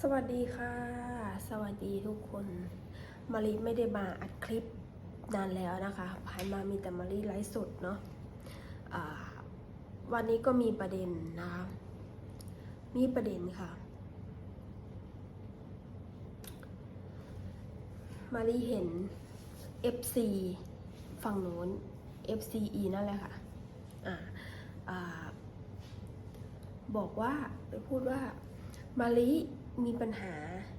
สวัสดีค่ะ สวัสดีทุกคนมารีไม่ได้มาอัดคลิปนานแล้วนะคะผ่านมามีแต่มารีไลฟ์สดเนาะอ่าวันนี้ก็มีประเด็นนะคะ มีประเด็นค่ะ มารีเห็น FC ฝั่งโน้น FCE นั่นแหละค่ะอ่าอ่าบอกว่าไปพูดว่ามาลิ มีปัญหา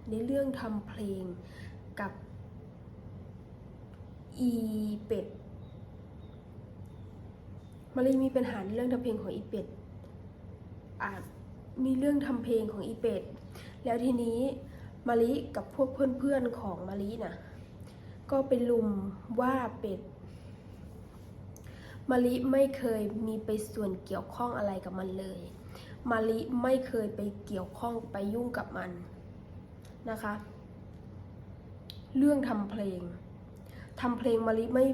ในเรื่องทำเพลงกับอีเป็ดมาลิมีปัญหาในเรื่องทำเพลงของอีเป็ดอ่ามีเรื่องทำเพลงของอีเป็ด แล้วทีนี้มาลิกับพวกเพื่อนๆของมาลิน่ะ ก็ไปลุมว่าเป็ด มาลิไม่เคยมีไปส่วนเกี่ยวข้องอะไรกับมันเลย มาลิไม่เคยไปเกี่ยวข้องไปยุ่งกับมันนะคะ เรื่องทำเพลงทำเพลงมาลิไม่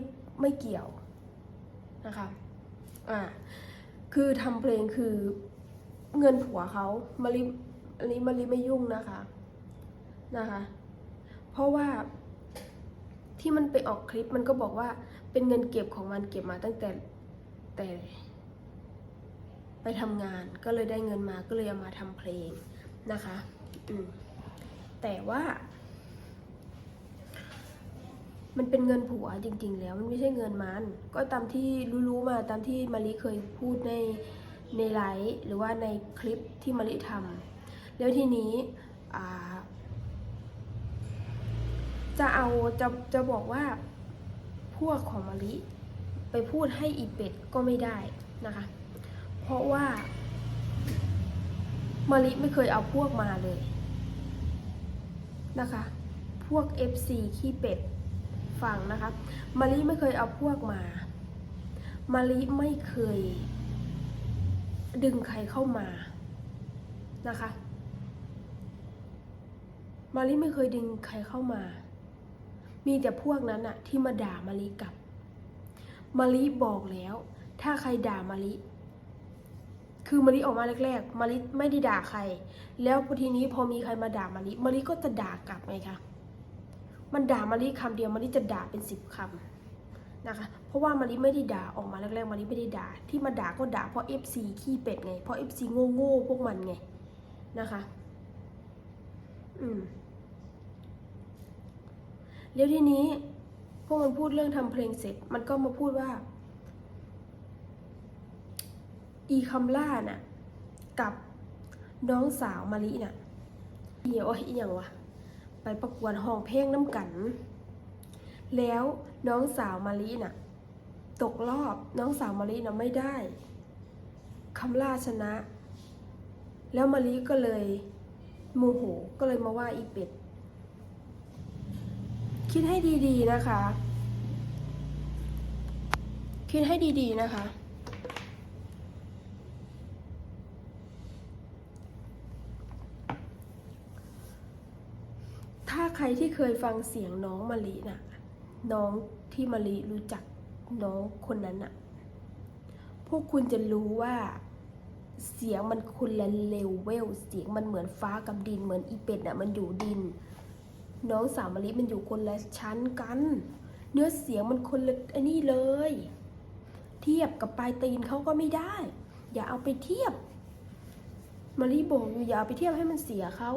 ไม่เกี่ยวนะคะอ่าคือทำเพลงคือเงินผัวเขามาลิอันนี้มาลิไม่ยุ่งนะคะนะคะ เพราะว่าที่มันไปออกคลิปมันก็บอกว่าเป็นเงินเก็บของมันเก็บมาตั้งแต่แต่ ไปทำงานก็เลยได้เงินมาก็เลยเอามาทำเพลงนะคะแต่ว่า มันเป็นเงินผัวจริง ๆ แล้วมันไม่ใช่เงินมัน ก็ตามที่รู้ๆมาตามที่มาริเคยพูดในในไลฟ์หรือว่าในคลิปที่มาริทำแล้วทีนี้จะเอาจะจะบอกว่าพวกของมาริไปพูดให้อีเป็ดก็ไม่ได้นะคะ ราะว่ามาริไม่เคยเอาพวกมาเลยนะคะ พวก FC ขี้เป็ดฟังนะคะมาริไม่เคยเอาพวกมามาริไม่เคย ดึงใครเข้ามานะคะมาริไม่เคยดึงใครเข้ามา มีแต่พวกนั้นอะที่มาด่ามาริกับมาริบอกแล้ว ถ้าใครด่ามาริ คือมาริออกมาแรก ๆมาริไม่ได้ด่าใคร แล้วพอทีนี้พอมีใครมาด่ามาริมาริก็จะด่ากลับไงคะมันด่ามาริคำเดียวมาริจะด่าเป็นสิบคำนะคะ เพราะว่ามาริไม่ได้ด่าออกมาแรกๆมาริไม่ได้ด่า ที่มาด่าก็ด่าเพราะ FC ขี้เป็ดไง เพราะ FC โง่ๆพวกมันไงนะคะ อืมแล้วทีนี้พวกมันพูดเรื่องทำเพลงเสร็จ มันก็มาพูดว่า อีคำล่าน่ะ กับน้องสาวมาลิน่ะเดี๋ยวอีหยังวะ ไปประกวดห้องเพลงน้ำกัน แล้วน้องสาวมาลิน่ะ ตกรอบน้องสาวมาลิน่ะไม่ได้คำล่าชนะ แล้วมาลิก็เลยโมโหก็เลยมาว่าอีเป็ด คิดให้ดีๆนะคะ คิดให้ดีๆนะคะ ถ้าใค รที่เคยฟังเสียงน้องมะลิน่ะ น้องที่มะลิรู้จักน้องคนนั้นน่ะ พวกคุณจะรู้ว่าเสียงมันคนละเลเวล เสียงมันเหมือนฟ้ากับดิน เหมือนอีเป็ดน่ะมันอยู่ดิน น้องสาวมะลิมันอยู่คนละชั้นกัน เนื้อเสียงมันคนละอันนี้เลย เทียบกับปลายตีนเขาก็ไม่ได้ อย่าเอาไปเทียบมะลิบอกอยู่อย่าเอาไปเทียบให้มันเสียเขา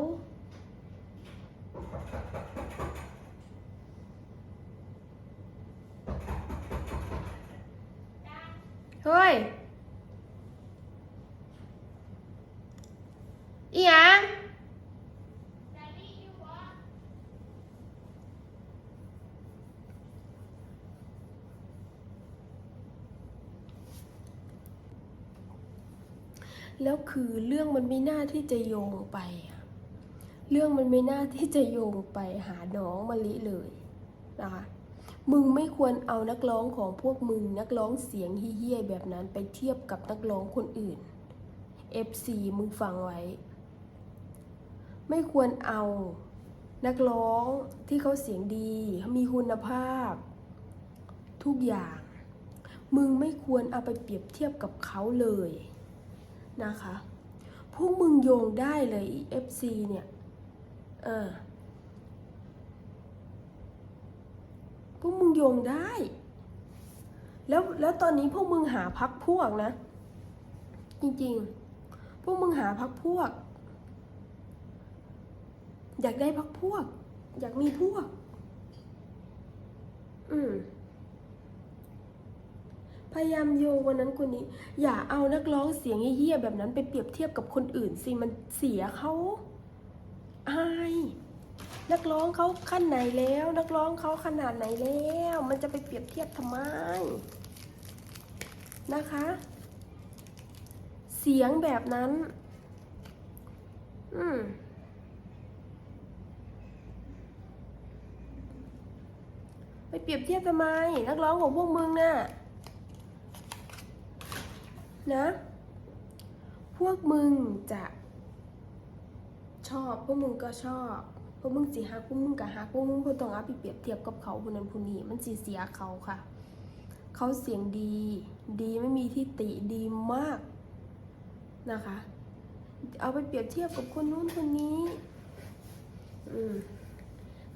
เฮ้ย อีหยังแล้วคือเรื่องมันไม่น่าที่จะโยงไปอะ เรื่องมันไม่น่าที่จะโยงไปหาน้องมะลิเลยนะคะมึงไม่ควรเอานักร้องของพวกมึงนักร้องเสียงเฮี้ยแบบนั้นไปเทียบกับนักร้องคนอื่น FC มึงฟังไว้ ไม่ควรเอานักร้องที่เขาเสียงดี มีคุณภาพ ทุกอย่าง มึงไม่ควรเอาไปเปรียบเทียบกับเขาเลยนะคะ พวกมึงโยงได้เลย FC เนี่ย เออพวกมึงโยงได้ แล้วแล้วตอนนี้พวกมึงหาพักพวกนะ จริงๆ พวกมึงหาพักพวก อยากได้พักพวก อยากมีพวก อืมพยายามโยงวันนั้นคนนี้ อย่าเอานักร้องเสียงเยี่ยแบบนั้นไปเปรียบเทียบกับคนอื่นสิมันเสียเขา นักร้องเขาขั้นไหนแล้ว นักร้องเขาขนาดไหนแล้ว มันจะไปเปรียบเทียบทำไมนะคะ เสียงแบบนั้น อืมไปเปรียบเทียบทำไม นักร้องของพวกมึงน่ะนะ พวกมึงจะชอบ พวกมึงก็ชอบ พวกมึงสิฮักพวกมึงก็ฮักพวกมึงบ่ต้องเอาไปเปรียบเทียบกับเขาผู้นั้นผู้นี้มันสิเสียเขาค่ะ เขาเสียงดี ดีไม่มีที่ติดีมากนะคะ เอาไปเปรียบเทียบกับคนนู้นคนนี้ อืม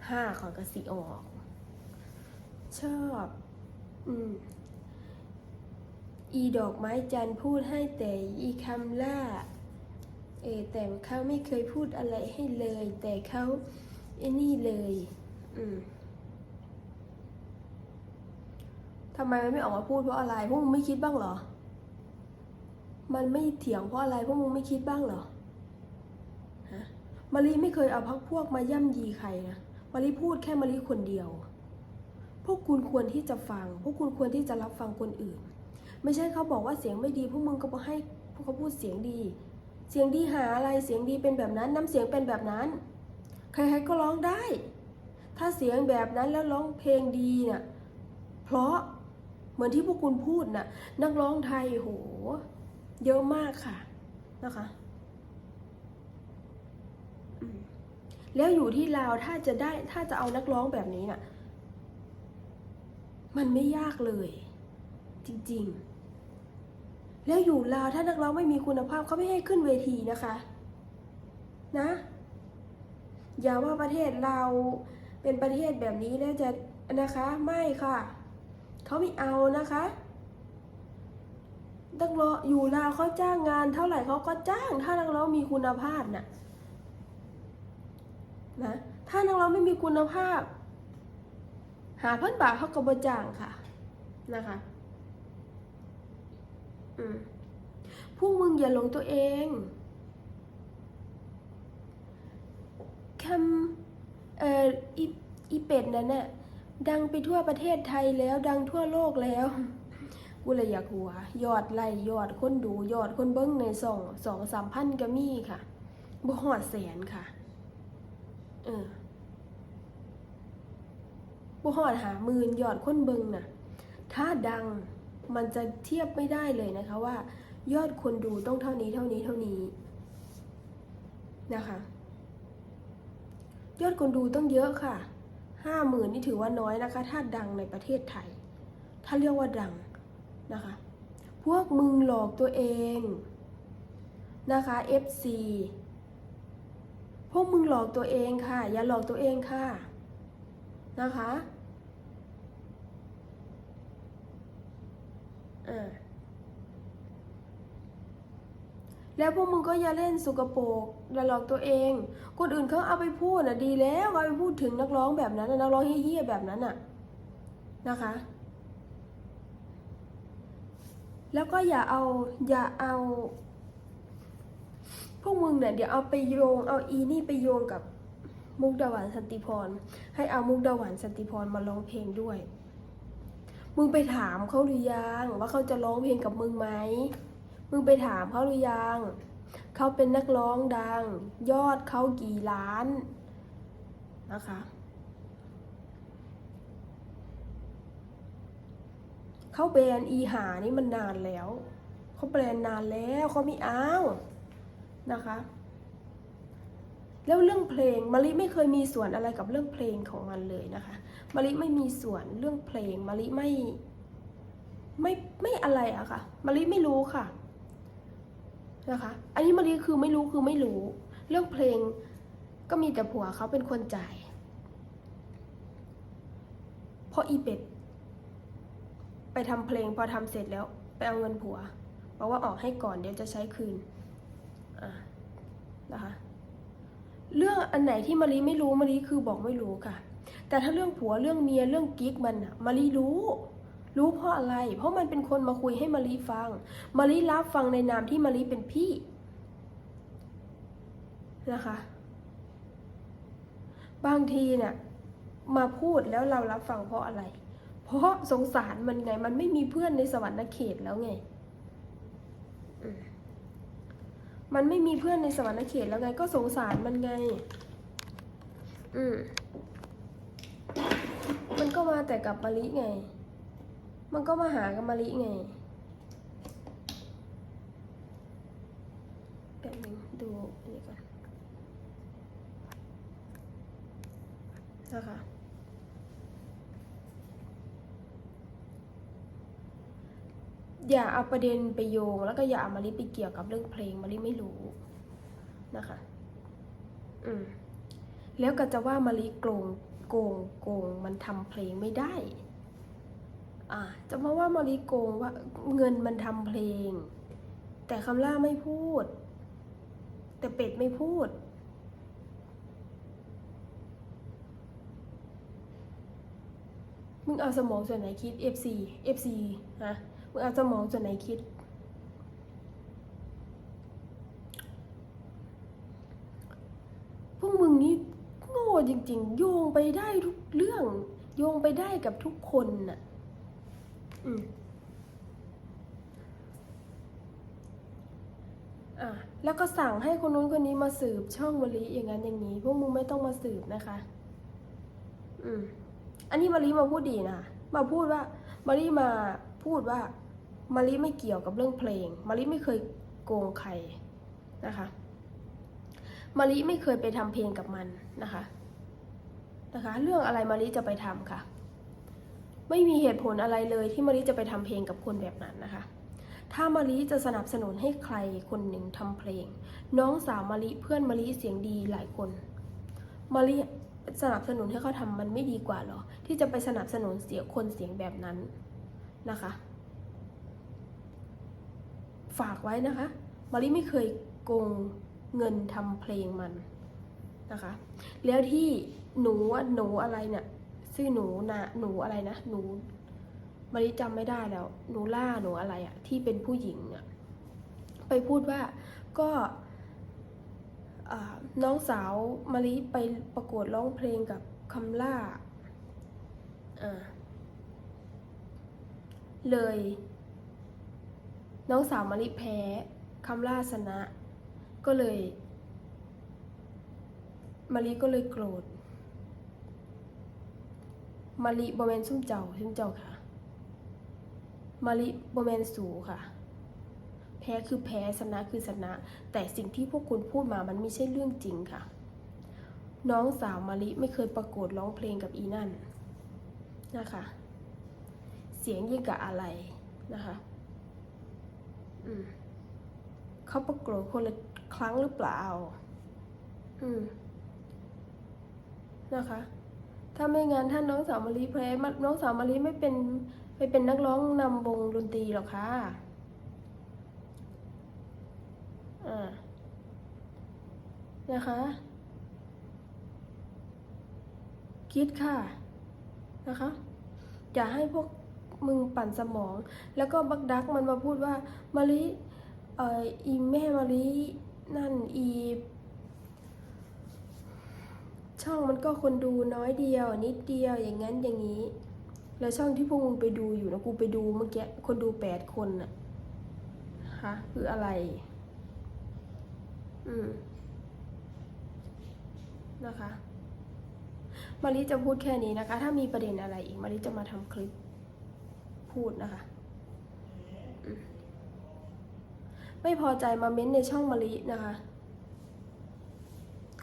ห้าขอกระสีออก ชอบ อืมอีดอกไม้จันพูดให้แต่อีคำล่า เออแต่เขาไม่เคยพูดอะไรให้เลย แต่เขาไอ้นี่เลย อืมทำไมมันไม่ออกมาพูดเพราะอะไร พวกมึงไม่คิดบ้างเหรอ มันไม่เถียงเพราะอะไร พวกมึงไม่คิดบ้างเหรอ ฮะมารีไม่เคยเอาพักพวกมาย่ำยีใครนะมารีพูดแค่มารีคนเดียว พวกคุณควรที่จะฟัง พวกคุณควรที่จะรับฟังคนอื่น ไม่ใช่เขาบอกว่าเสียงไม่ดี พวกมึงก็ให้พวกเขาพูดเสียงดี เสียงดีหาอะไรเสียงดีเป็นแบบนั้นน้ำเสียงเป็นแบบนั้น ใครๆก็ร้องได้ ถ้าเสียงแบบนั้นแล้วร้องเพลงดีน่ะเพราะเหมือนที่พวกคุณพูดน่ะนักร้องไทยโหเยอะมากค่ะนะคะแล้วอยู่ที่ลาวถ้าจะได้ถ้าจะเอานักร้องแบบนี้น่ะมันไม่ยากเลย จริง ๆ แล้วอยู่ลาวถ้านักร้องไม่มีคุณภาพเขาไม่ให้ขึ้นเวทีนะคะ นะ อย่าว่าประเทศเราเป็นประเทศแบบนี้แล้วจะนะคะไม่ค่ะเขาไม่เอานะคะนักร้องอยู่ลาวเขาจ้างงาน เท่าไหร่เขาก็จ้าง ถ้านักร้องมีคุณภาพน่ะนะถ้านักร้องไม่มีคุณภาพ หาพันบาทเขาก็บ่จ้างค่ะนะคะ พวกมึงอย่าหลงตัวเองคำเอ่ออีอีเป็ดนั่นน่ะดังไปทั่วประเทศไทยแล้ว ดังทั่วโลกแล้ว กูเลยอยากหัว ยอดไล่ยอดคนดูยอดคนเบิ้งในสองสองสามพันก็มีค่ะบ่หอดแสนค่ะ เออบ่หอดหามื่นยอดคนเบิ้งน่ะ ถ้าดัง มันจะเทียบไม่ได้เลยนะคะว่า ยอดคนดูต้องเท่านี้เท่านี้เท่านี้นะคะ ยอดคนดูต้องเยอะค่ะห้าหมื่นนี่ถือว่าน้อยนะคะ ถ้าดังในประเทศไทย ถ้าเรียกว่าดังนะคะ พวกมึงหลอกตัวเองนะคะ FC พวกมึงหลอกตัวเองค่ะ อย่าหลอกตัวเองค่ะนะคะ อ่าแล้วพวกมึงก็อย่าเล่นสุกโปรกอย่าหลอกตัวเอง คนอื่นเขาเอาไปพูดน่ะดีแล้วเอาไปพูดถึงนักร้องแบบนั้นนักร้องเฮี้ยแบบนั้นน่ะนะคะ แล้วก็อย่าเอาอย่าเอา พวกมึงเนี่ยเดี๋ยวเอาไปโยง เอาอีนี่ไปโยงกับมุกดาหวานสันติพร ให้เอามุกดาหวานสันติพรมาร้องเพลงด้วย มึงไปถามเขาหรือยังว่าเขาจะร้องเพลงกับมึงไหม มึงไปถามเขาหรือยัง เขาเป็นนักร้องดัง ยอดเขากี่ล้านนะคะ เขาแบนอีหานี่มันนานแล้ว เขาแบนนานแล้วเขาไม่เอานะคะ แล้วเรื่องเพลงมาริไม่เคยมีส่วนอะไรกับเรื่องเพลงของมันเลยนะคะมาริไม่มีส่วนเรื่องเพลงมาริไม่ไม่ไม่อะไรอะค่ะมาริไม่รู้ค่ะนะคะอันนี้มาริคือไม่รู้คือไม่รู้ เรื่องเพลงก็มีแต่ผัวเขาเป็นคนจ่ายเพราะอีเป็ดไปทำเพลงพอทำเสร็จแล้วไปเอาเงินผัวบอกว่าออกให้ก่อนเดี๋ยวจะใช้คืนอ่านะคะ เรื่องอันไหนที่มารีไม่รู้มารีคือบอกไม่รู้ค่ะ แต่ถ้าเรื่องผัวเรื่องเมียเรื่องกิ๊กมันอะมารีรู้ รู้เพราะอะไร เพราะมันเป็นคนมาคุยให้มารีฟังมารีรับฟังในนามที่มารีเป็นพี่นะคะ บางทีเนี่ยมาพูดแล้วเรารับฟังเพราะอะไร เพราะสงสารมันไง มันไม่มีเพื่อนในสวรรค์เขตแล้วไง อืม มันไม่มีเพื่อนในสวรรค์เขตแล้วไงก็สงสารมันไง อืม มันก็มาแต่กับมะลิไง มันก็มาหากับมะลิไงแป๊บนึงดูอันนี้ก่อนนะคะ อย่าเอาประเด็นไปโยง แล้วก็อย่าเอามาลิไปเกี่ยวกับเรื่องเพลงมาลิไม่รู้นะคะ อืม แล้วก็จะว่ามาลิโกงโกงโกงมันทำเพลงไม่ได้ อ่า จะมาว่ามาริโกงว่าเงินมันทำเพลง แต่คำล่าไม่พูด แต่เป็ดไม่พูด มึงเอาสมองส่วนไหนคิด FC FC ฮะ มึงเอาสมองส่วนไหนคิด พวกมึงนี่โง่จริง ๆ โยงไปได้ทุกเรื่อง โยงไปได้กับทุกคนน่ะ อืมอะแล้วก็สั่งให้คนนู้นคนนี้มาสืบช่องมะลิอย่างนั้นอย่างนี้ พวกมึงไม่ต้องมาสืบนะคะ อืม อันนี้มารีมาพูดดีนะ มาพูดว่ามารีมา พูดว่ามารีไม่เกี่ยวกับเรื่องเพลงมารีไม่เคยโกงใครนะคะมารีไม่เคยไปทำเพลงกับมันนะคะนะคะเรื่องอะไรมารีจะไปทำค่ะ ไม่มีเหตุผลอะไรเลยที่มารีจะไปทำเพลงกับคนแบบนั้นนะคะ ถ้ามารีจะสนับสนุนให้ใครคนหนึ่งทำเพลง น้องสาวมารีเพื่อนมารีเสียงดีหลายคนมารีสนับสนุนให้เขาทำมันไม่ดีกว่าหรอ ที่จะไปสนับสนุนเสียงคนเสียงแบบนั้น นะคะ ฝากไว้นะคะมารีไม่เคยโกงเงินทำเพลงมันนะคะ แล้วที่หนูหนูอะไรเนี่ยชื่อหนูนะหนูอะไรนะหนูมาริจำไม่ได้แล้ว หนูล่าหนูอะไรอะที่เป็นผู้หญิงอะไปพูดว่าก็น้องสาวมาริไปประกวดร้องเพลงกับคำล่าอ่า เลย น้องสาวมาริแพ้คำล่าชนะ ก็เลยมาริก็เลยโกรธมาริบอแมนซุ่มเจ้าซุ่มเจ้าค่ะมาริบอแมนสูค่ะ แพ้คือแพ้ชนะคือชนะ แต่สิ่งที่พวกคุณพูดมามันไม่ใช่เรื่องจริงค่ะ น้องสาวมาริไม่เคยประกวดร้องเพลงกับอีนั่นนะคะ สียงยิ่งกับอะไรนะคะอืมเขาประกวดคนละครั้งหรือเปล่า อืม นะคะ ถ้าไม่งั้นถ้านน้องสาวมารีแพ้น้องสาวมารีไม่เป็นไม่เป็นนักร้องนำวงดนตรีหรอกค่ะ อ่า นะคะ คิดค่ะ นะคะ อย่าให้พวก มึงปั่นสมอง แล้วก็บักดักมันมาพูดว่ามารีเอ่ออีแม่มารีนั่นอีช่องมันก็คนดูน้อยเดียว นิดเดียวอย่างนั้นอย่างนี้ แล้วช่องที่พวกมึงไปดูอยู่นะกูไปดูเมื่อกี้คนดูแปดคนน่ะฮะคืออะไร อืมนะคะมาริจะพูดแค่นี้นะคะ ถ้ามีประเด็นอะไรอีกมาริจะมาทำคลิป พูดนะคะ ไม่พอใจมาเม้นในช่องมารินะคะ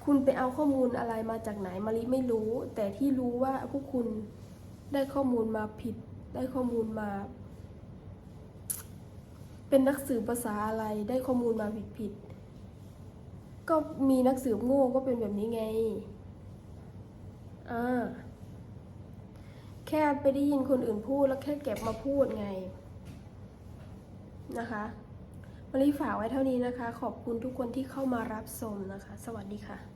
คุณไปเอาข้อมูลอะไรมาจากไหนมาริไม่รู้ แต่ที่รู้ว่าพวกคุณได้ข้อมูลมาผิด ได้ข้อมูลมา เป็นนักสื่อภาษาอะไรได้ข้อมูลมาผิดผิดก็มีนักสืบโง่ก็เป็นแบบนี้ไงอ่า แค่ไปได้ยินคนอื่นพูดแล้วแค่เก็บมาพูดไงนะคะมารีฝากไว้เท่านี้นะคะ ขอบคุณทุกคนที่เข้ามารับชมนะคะ สวัสดีค่ะ